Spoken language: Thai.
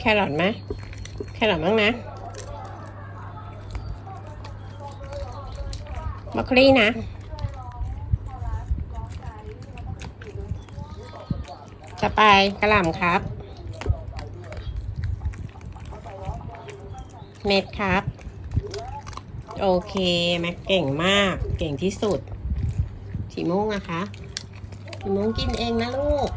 แครอทไหมแครอทบ้างนะบรอกโคลีนะ ต่อไปกระหล่ำครับ เม็ดครับ โอเคแม็กเก่งมาก เก่งที่สุดสีม่วงนะคะสีม่วงกินเองนะลูก